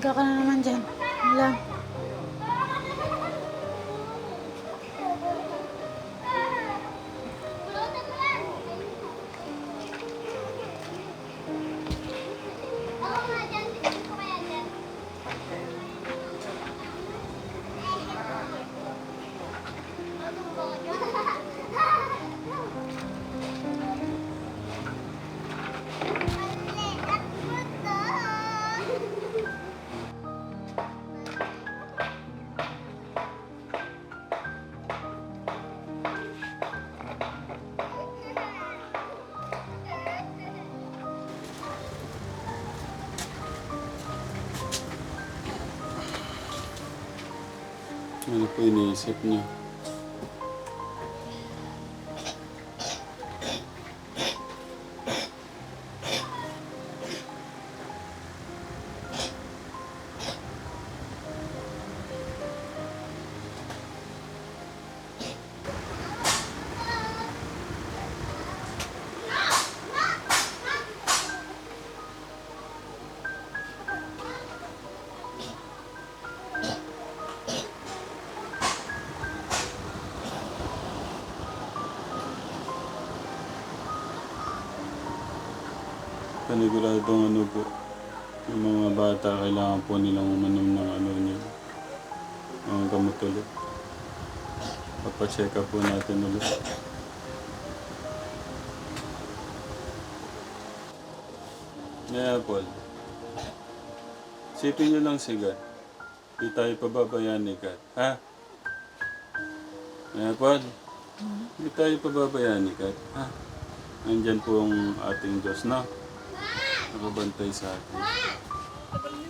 Higa ka na naman dyan. Wala. Ano po iniisip niyo? Paniguradong ano po, yung mga bata kailangan po nilang umanom ng ano niya, mga gamot ulit. Papacheck up po natin ulit. Kaya Paul, sipin niyo lang si God. Di tayo pababayaan ni God. Ha? Kaya Paul, di tayo pababayaan ni God. Ha? Nandyan po ang ating Diyos na nakabantay sa atin.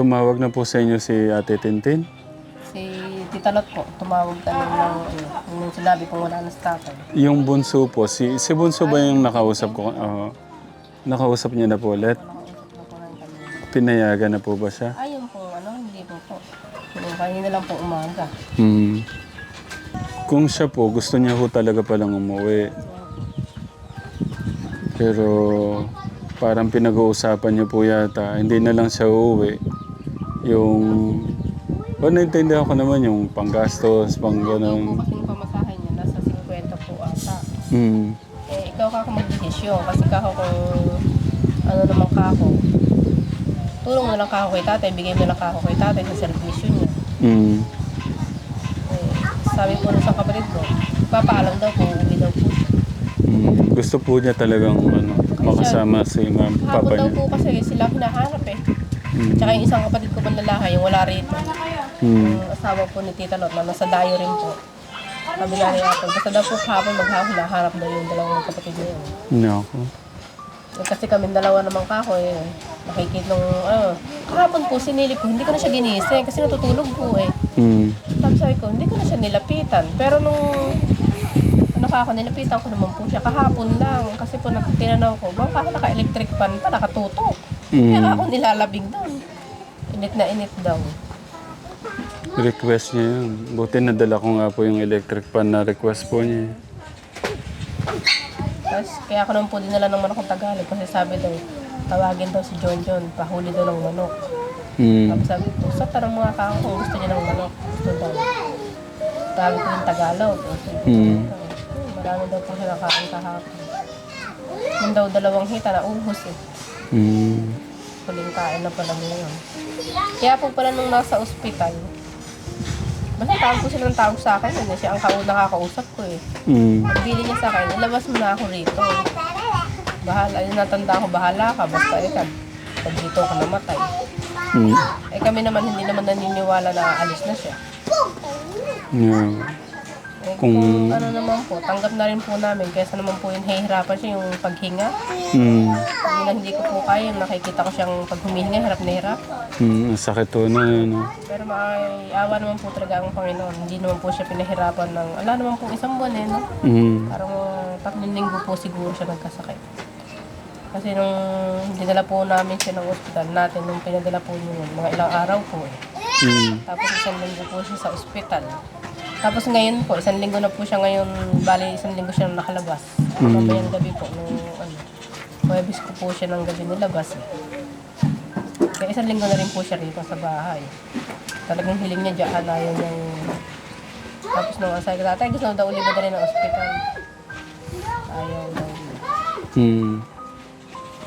Tumawag na po sa inyo si Ate Tintin. Si Tita Lot po, tumawag kami ng ano, nung sinabi kong wala na sa tatay. Yung bunso po, si, si bunso ba yung nakausap ko? Oo. nakausap niya na po ulit? Nakausap na po lang kami. Pinayagan na po ba siya? Ayun po, ano, hindi po po. Yung kanina lang po umaga. Hmm. Kung siya po, gusto niya po talaga palang umuwi. Pero parang pinag-uusapan niyo po yata, hindi na lang siya uuwi. Yung... O, naintindihan ko naman yung panggastos, pang ganun. Kasi yung pamasahe niya, nasa 50 po ata. Hmm. Eh, ikaw ka kung magdesisyon. Kasi kako kung ano naman kako. Tulong mo lang kako kay tatay, bigay mo lang kako kay tatay sa servisyo niya. Hmm. Eh, sabi po sa kapatid ko, papaalam daw po, uwi daw po. Hmm. Gusto po niya talagang ano, makasama si ma'am, papa daw niya. po kasi sila hinahanap eh. Hmm. Tsaka yung isang kapatid ko pang lalaki, yung wala rito. Hmm. Yung asawa po ni Tita Lot na nasa dayo rin po. Sabi nga niya ako, basta daw po kahapon maghahon, naharap daw yung dalawang kapatid niya. Nako. Eh, kasi kami dalawa naman kako eh. Nakikita nung, ano, kahapon po sinilip ko, hindi ko na siya ginising kasi natutulog po eh. Hmm. Sabi sabi ko, hindi ko na siya nilapitan. Pero nung ka ako, nilapitan ko naman po siya kahapon lang. Kasi po nakatinanaw ko, baka naka-electric fan pa, nakatutok. Kaya Mm. ako nilalabing doon. Init na init daw. Request niya yun. Buti nadala ko nga po yung electric fan na request po niya. Tapos kaya ako naman po dinala ng manok ng Tagalog kasi sabi daw, tawagin daw si John John, pahuli daw ng manok. Mm. Tapos sabi ko, sa tarang mga kako kung gusto niya ng manok. Gusto daw. Tawag ko yung Tagalog. Mm. "Hmm, Marami daw po siya nakain kahapon. Yung daw dalawang hita na uhos eh. Mm. Huling kain na pala niya yun. Kaya po pala nung nasa ospital, basta tawag ko siya ng tawag sa akin. Hindi siya ang kauna nakakausap ko eh. Mm. Bili niya sa akin, ilabas mo na ako rito. Bahala, yung natanda ko, bahala ka. Basta ikaw, pag dito ka namatay. Mm. Eh kami naman, hindi naman naniniwala na aalis na siya. Yeah. Eh, Kung- kung, ano naman po, tanggap na rin po namin. Kaysa naman po yung hihirapan siya yung paghinga. Mm. Na hindi ko po kaya, nakikita ko siyang pag humihinga, hirap na hirap. Mm. Sakit po na ano. Pero may awa naman po talaga ang Panginoon. Hindi naman po siya pinahirapan ng, ala naman po isang buwan eh, no? Mm. Parang uh, tatlong linggo po siguro siya nagkasakit. Kasi nung dinala po namin siya ng ospital natin, nung pinadala po yun, mga ilang araw po eh. Mm. Tapos isang linggo po siya sa ospital. Tapos ngayon po, isang linggo na po siya ngayon, bali isang linggo siya nang nakalabas. Mm. Mamayang gabi po, nung ano, Huwebes ko po siya ng gabi nilabas eh. Kaya isang linggo na rin po siya rito sa bahay. Talagang hiling niya dyan, ayaw niyang... Tapos nung asay ko, tatay, gusto daw ulit ba ng ospital? Ayaw daw niya. Mm.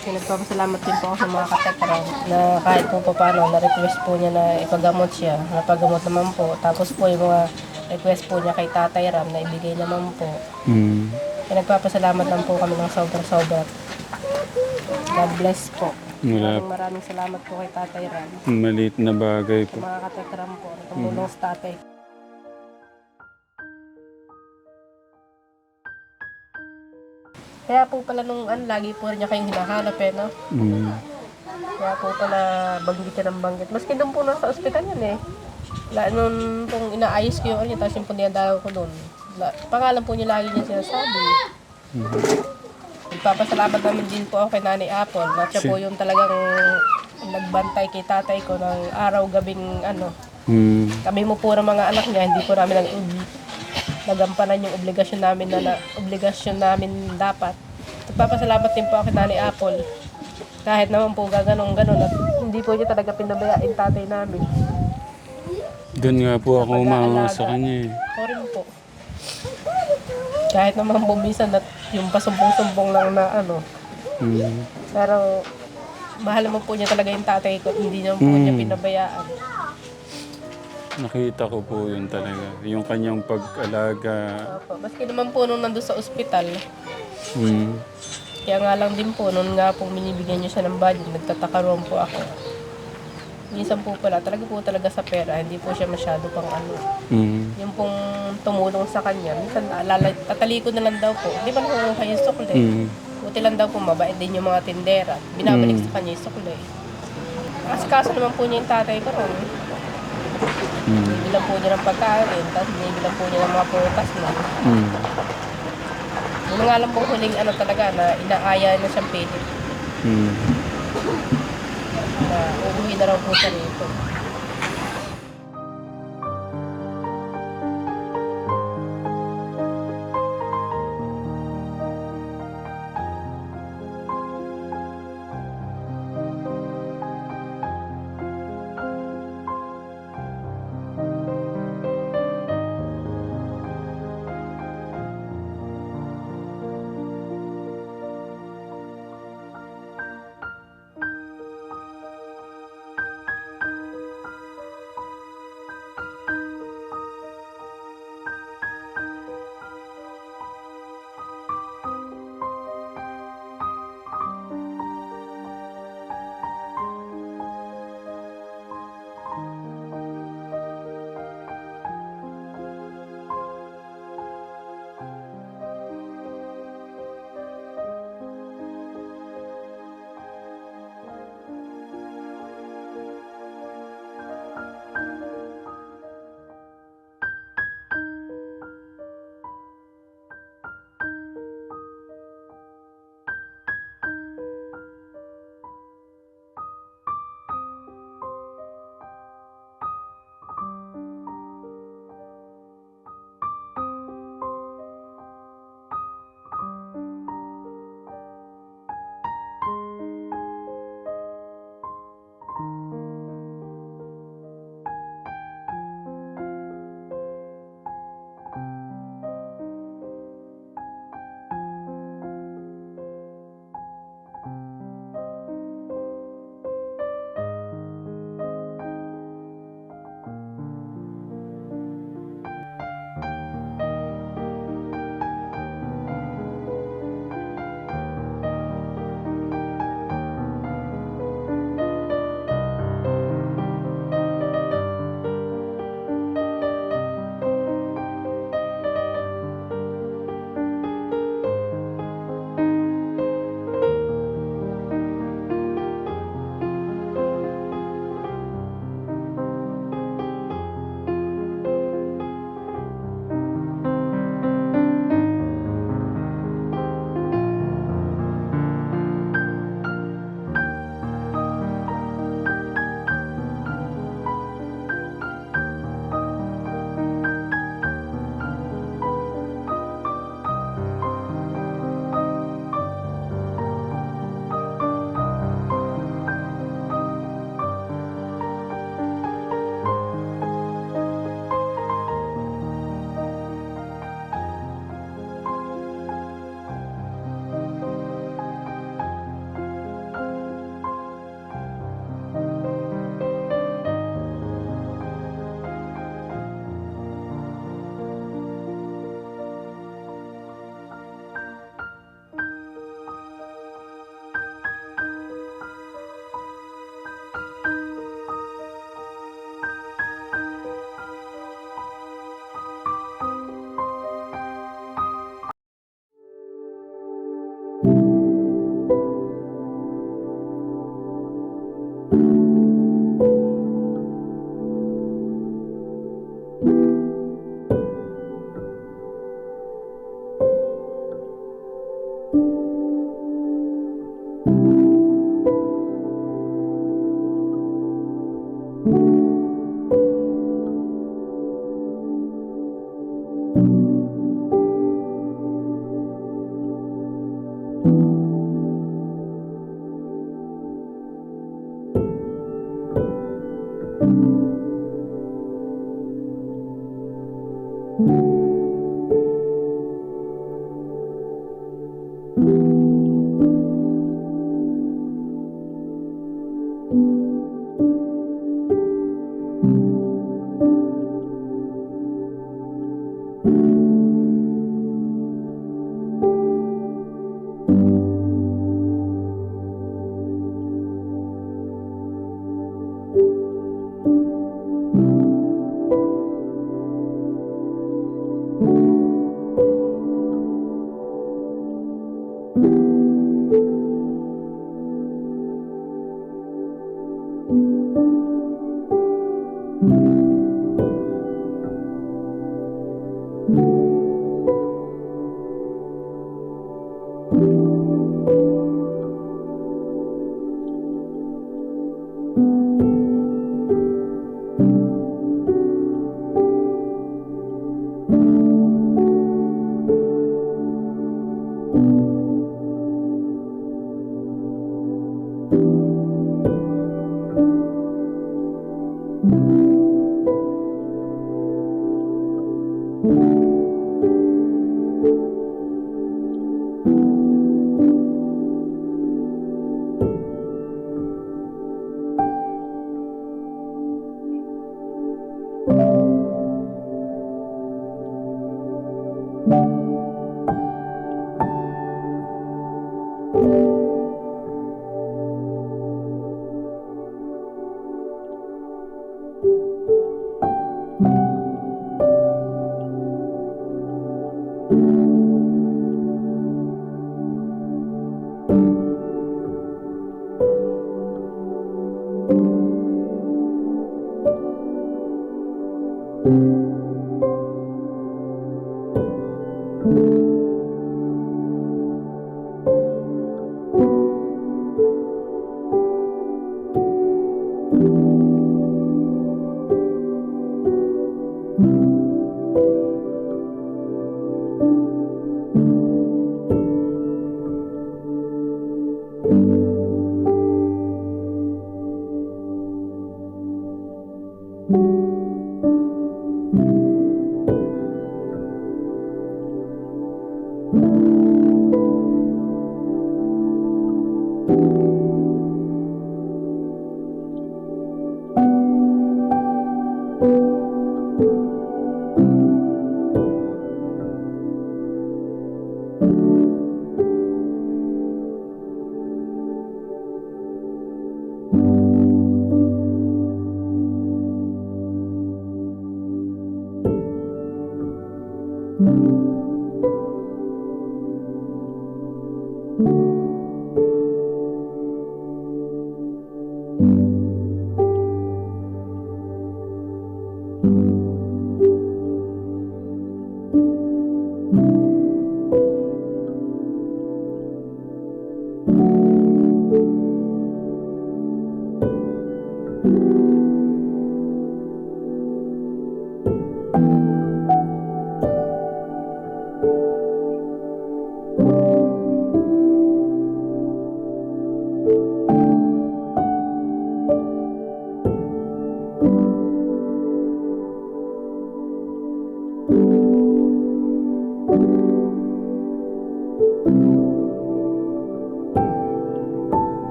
Kaya nagpapasalamat din po ako sa mga katekram na kahit po pa paano, na-request po niya na ipagamot siya. Napagamot naman po. Tapos po yung mga request po niya kay Tatay Ram na ibigay naman po. Mm. Kaya nagpapasalamat lang po kami ng sobra-sobra. God bless po. Wala. Maraming maraming salamat po kay Tatay Ram. Maliit na bagay po. Mga katekram po, na tumulong sa tatay. Kaya po pala nung ano, lagi po rin niya kayong hinahanap eh, no? Mm. Kaya po pala banggit ka ng banggit. Maski doon po nasa ospital yan eh. La, nung pong inaayos ko yung ano niya, tapos yung puniyadalaw ko doon. La, pangalan po niya lagi niya sinasabi. Nagpapasalamat naman din po ako kay Nanay Apple. Na siya po yung talagang nagbantay kay tatay ko ng araw-gabing ano. Mm. Kami mo po ng mga anak niya, hindi po namin nag nagampanan yung obligasyon namin na, na obligasyon namin dapat. Nagpapasalamat din po ako kay Nanay Apple. Kahit naman po gaganong ganon at hindi po niya talaga pinabayaan tatay namin. Doon nga po ako umama sa kanya eh. Ako rin po. Kahit naman bumisan at yung pasumbong-sumbong lang na ano. Mm. Pero mahal naman po niya talaga yung tatay ko. Hindi naman po Mm. niya pinabayaan. Nakita ko po yun talaga. Yung kanyang pag-alaga. Opo. Maski naman po nung nandun sa ospital, Mm. Kaya nga lang din po, noon nga pong binibigyan niyo siya ng budget, nagtatakaroon po ako. Minsan po pala, talaga po talaga sa pera, hindi po siya masyado pang ano. Mm. Yung pong tumulong sa kanya, minsan alala, tatalikod na lang daw po. Di ba nakukuha yung sukle? Mm. Buti lang daw po, mabait din yung mga tindera. Binabalik Mm. sa kanya yung sukle. Kasi kaso naman po niya yung tatay ko ron. Mm. Binibilang po niya ng pagkain, tapos binibilang po niya ng mga prutas na. Mm. Yung nga lang pong huling ano talaga na inaaya na siyang pilit Mm. Na uuwi na raw po siya rito.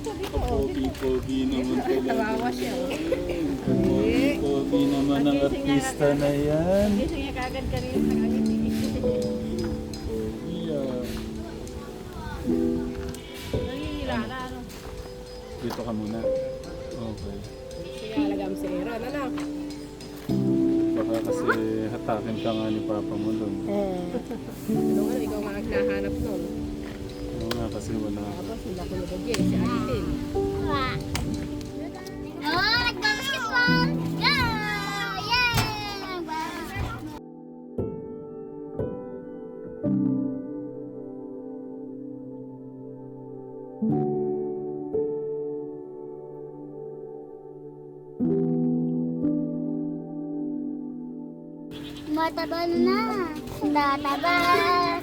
Pogi naman talaga. Tawawa siya. oh. Pogi naman ang artista na yan. Gising niya kagad ka rin. Nakangiti. Pogi ah. Ano. Dito ka muna. Okay. Kaya alagam si Aaron. Ano? Baka kasi hatakin ka nga ni Papa mo doon. Ano nga, ikaw nga naghahanap nun. Oo nga kasi wala ka. Tapos sila ko nabagye, si Alitin. Oh, nagbabasketball! Yeah! Yeah! Mataba na. Tataba.